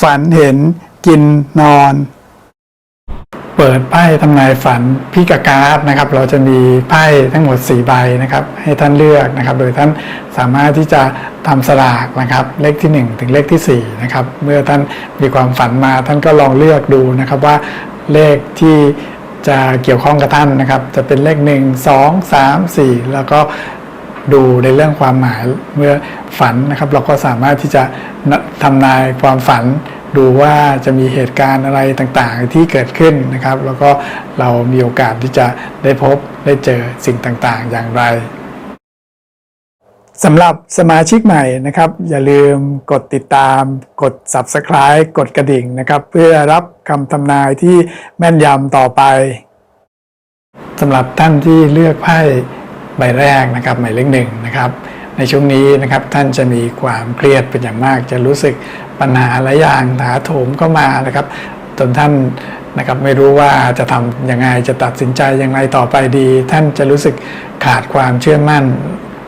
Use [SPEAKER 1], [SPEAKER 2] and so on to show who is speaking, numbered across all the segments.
[SPEAKER 1] ฝันเห็นกินนอน เปิดไพ่ทำนายฝันพิกาการ์ดนะครับ เราจะมีไพ่ทั้งหมด 4 ใบนะครับ ให้ท่านเลือกนะครับ โดยท่านสามารถที่จะทำสลากนะครับ เลขที่ 1 ถึงเลขที่ 4 นะครับ เมื่อท่านมีความฝันมาท่านก็ลองเลือกดูนะครับว่าเลขที่จะเกี่ยวข้องกับท่านนะครับ จะเป็นเลข 1 2 3 4 แล้วก็ ดูในเรื่องความหมายเมื่อฝันนะครับ เราก็สามารถที่จะทำนายความฝัน ดูว่าจะมีเหตุการณ์อะไรต่างๆ ที่เกิดขึ้นนะครับ แล้วก็เรามีโอกาสที่จะได้พบได้เจอสิ่งต่างๆ อย่างไรสำหรับสมาชิกใหม่นะครับ อย่าลืมกดติดตาม กด Subscribe กดกระดิ่งนะครับ เพื่อรับคำทำนายที่แม่นยำต่อไปสำหรับท่านที่เลือกไพ่ ใบแรกนะครับหมายเลขหนึ่งนะครับในช่วงนี้นะครับท่านจะมีความเครียดเป็นอย่างมาก จะรู้สึกปัญหาหลายอย่างถาโถมเข้ามานะครับจนท่านนะครับไม่รู้ว่าจะทำยังไงจะตัดสินใจอย่างไรต่อไปดี ท่านจะรู้สึกขาดความเชื่อมั่น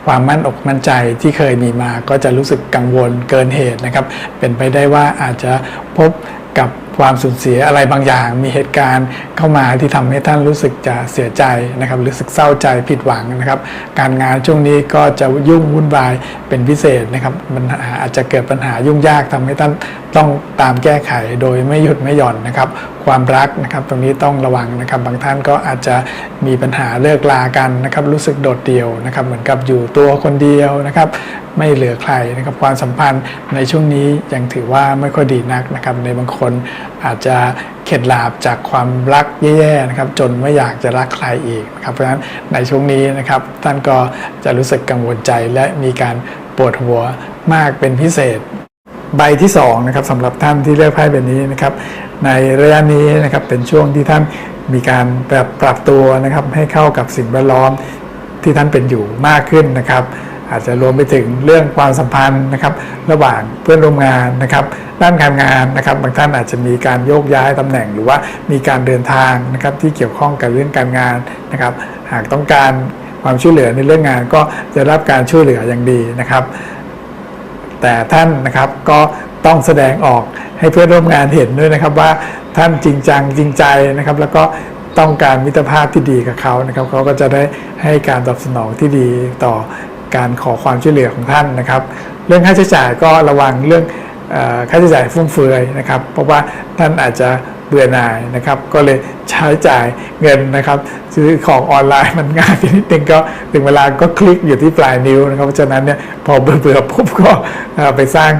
[SPEAKER 1] ความมั่นอกมั่นใจที่เคยมีมา ก็จะรู้สึกกังวลเกินเหตุนะครับ เป็นไปได้ว่าอาจจะพบกับ ความสูญเสียอะไรบางอย่าง มีเหตุการณ์เข้ามาที่ทำให้ท่านรู้สึกจะเสียใจนะครับรู้สึกเศร้าใจผิดหวังนะครับ การงานช่วงนี้ก็จะยุ่งวุ่นวายเป็นพิเศษนะครับมันอาจจะเกิดปัญหายุ่งยากทำให้ท่านต้องตามแก้ไขโดยไม่หยุดไม่หย่อนนะครับ ความรักนะครับตรงนี้ต้องระวังนะครับ บางท่านก็อาจจะมีปัญหาเลิกลากันนะครับรู้สึกโดดเดี่ยวนะครับเหมือนกับอยู่ตัวคนเดียวนะครับไม่เหลือใครนะครับความสัมพันธ์ในช่วงนี้ยังถือว่าไม่ค่อยดีนักนะครับในบางคนอาจจะเข็ดหลาบจากความรักแย่ๆนะครับจนไม่อยากจะรักใครอีกนะครับเพราะฉะนั้นในช่วงนี้นะครับท่านก็จะรู้สึกกังวลใจและมีการปวดหัวมากเป็นพิเศษ ใบที่2นะครับสำหรับท่านที่เลือกไพ่ใบนี้นะครับในระยะนี้นะครับเป็นช่วงที่ท่านมีการแบบปรับตัวนะครับให้เข้ากับสิ่งแวดล้อมที่ท่านเป็นอยู่มากขึ้นนะครับ อาจจะรวมไปถึงเรื่องความสัมพันธ์นะครับ ระหว่างเพื่อนร่วมงานนะครับด้านการงานนะครับ บางท่านอาจจะมีการโยกย้ายตำแหน่ง หรือว่ามีการเดินทางนะครับที่เกี่ยวข้องกับเรื่องการงานนะครับ หากต้องการความช่วยเหลือในเรื่องงานก็จะรับการช่วยเหลืออย่างดีนะครับ แต่ท่านนะครับก็ต้องแสดงออกให้เพื่อนร่วมงานเห็นด้วยนะครับว่าท่านจริงจังจริงใจนะครับ แล้วก็ต้องการมิตรภาพที่ดีกับเขานะครับเขาก็จะได้ให้การตอบสนองที่ดีต่อ การขอความช่วยเหลือของท่านนะครับ เรื่องค่าใช้จ่ายก็ระวังเรื่องค่าใช้จ่ายฟุ่มเฟือยนะครับ เพราะว่าท่านอาจจะเบื่อหน่ายนะครับ ก็เลยใช้จ่ายเงินนะครับ ซื้อของออนไลน์มันง่ายไปนิดนึงก็ถึงเวลาก็คลิกอยู่ที่ปลายนิ้วนะครับเพราะฉะนั้นเนี่ยพอเบื่อๆปุ๊บก็ไปสร้าง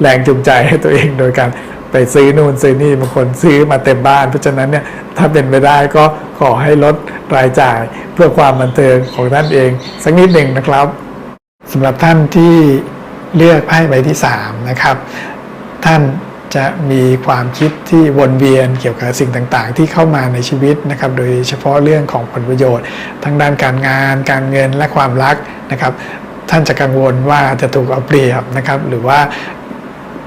[SPEAKER 1] แรงจูงใจให้ตัวเองโดยการ ไปซื้อนู่นซื้อนี่บางคนซื้อมาเต็มบ้าน เพราะฉะนั้นเนี่ยถ้าเป็นไปได้ก็ขอให้ลดรายจ่ายเพื่อความบันเทิงของท่านเองสักนิดหนึ่งนะครับสำหรับท่านที่เลือกไพ่ใบที่3นะครับท่านจะมีความคิดที่วนเวียนเกี่ยวกับสิ่งต่างๆ ที่เข้ามาในชีวิตนะครับ โดยเฉพาะเรื่องของผลประโยชน์ ทั้งด้านการงาน การเงินและความรักนะครับ ท่านจะกังวลว่าจะถูกเอาเปรียบนะครับ หรือว่า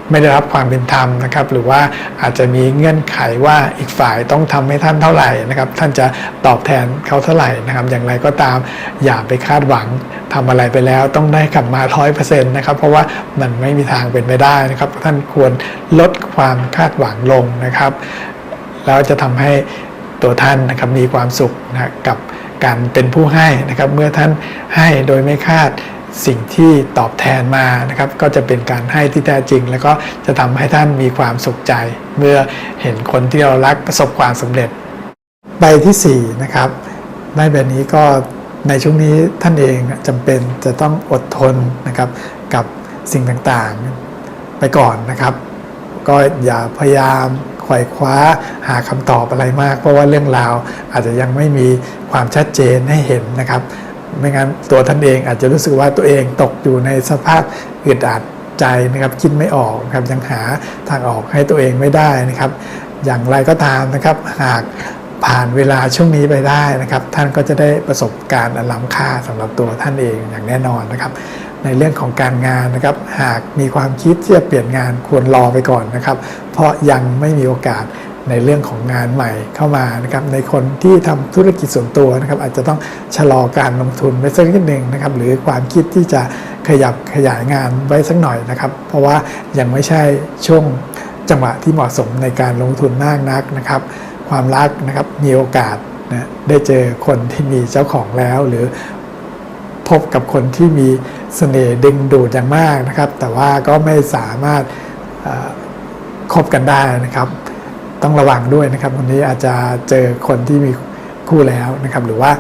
[SPEAKER 1] ไม่ได้รับความเป็นธรรมนะครับ หรือว่าอาจจะมีเงื่อนไขว่าอีกฝ่ายต้องทำให้ท่านเท่าไหร่นะครับ ท่านจะตอบแทนเขาเท่าไหร่นะครับ อย่างไรก็ตามอย่าไปคาดหวังทำอะไรไปแล้ว ต้องได้กลับมาร้อยเปอร์เซ็นต์นะครับ เพราะว่ามันไม่มีทางเป็นไปได้นะครับ ท่านควรลดความคาดหวังลงนะครับ แล้วจะทำให้ตัวท่านนะครับมีความสุขนะกับการเป็นผู้ให้นะครับ เมื่อท่านให้โดยไม่คาด สิ่งที่ตอบแทนมานะครับ ก็จะเป็นการให้ที่แท้จริง แล้วก็จะทำให้ท่านมีความสุขใจ เมื่อเห็นคนที่เรารักประสบความสำเร็จ ใบที่4นะครับใบแบบนี้ก็ในช่วงนี้ท่านเองจำเป็นจะต้องอดทนนะครับกับสิ่งต่างๆไปก่อนนะครับ ก็อย่าพยายามไขว่คว้าหาคำตอบอะไรมาก เพราะว่าเรื่องราวอาจจะยังไม่มีความชัดเจนให้เห็นนะครับ ไม่งั้นตัวท่านเองอาจจะรู้สึกว่าตัวเองตกอยู่ในสภาพอึดอัดใจนะครับคิดไม่ออกครับยังหาทางออกให้ตัวเองไม่ได้นะครับ อย่างไรก็ตามนะครับ หากผ่านเวลาช่วงนี้ไปได้นะครับ ท่านก็จะได้ประสบการณ์อันล้ำค่าสำหรับตัวท่านเองอย่างแน่นอนนะครับ ในเรื่องของการงานนะครับ หากมีความคิดที่จะเปลี่ยนงานควรรอไปก่อนนะครับ เพราะยังไม่มีโอกาสในเรื่องของงานใหม่เข้ามานะครับ ในคนที่ทำธุรกิจส่วนตัวนะครับ อาจจะต้องชะลอการลงทุนไว้สักนิดหนึ่งนะครับ หรือความคิดที่จะขยับขยายงานไว้สักหน่อยนะครับ เพราะว่ายังไม่ใช่ช่วงจังหวะที่เหมาะสมในการลงทุนมากนักนะครับ ความรักนะครับมีโอกาสนะได้เจอคนที่มีเจ้าของแล้วหรือ พบกับคนที่มีเสน่ห์ดึงดูดอย่างมากนะครับ แต่ว่าก็ไม่สามารถคบกันได้นะครับ ต้องระวังด้วยนะครับวันนี้อาจจะเจอคนที่มีคู่แล้วนะครับ หรือว่า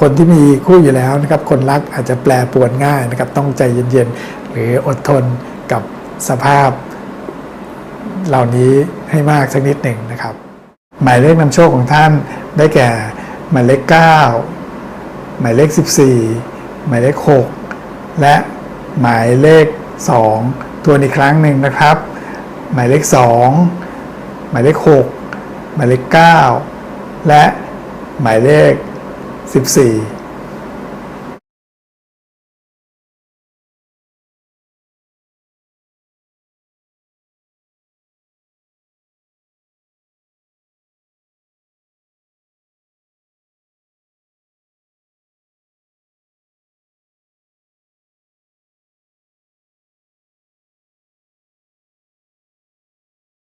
[SPEAKER 1] คนที่มีคู่อยู่แล้วนะครับ คนรักอาจจะแปรปวนง่ายนะครับ ต้องใจเย็นๆ หรืออดทนกับสภาพ เหล่านี้ให้มากสักนิดหนึ่งนะครับ หมายเลขนำโชคของท่านได้แก่หมายเลข 9 หมายเลข 14 หมายเลข 6 และหมายเลข 2 ตัวอีกครั้งหนึ่งนะครับ หมายเลข 2 หมายเลข 6 หมายเลข 9 และหมายเลข 14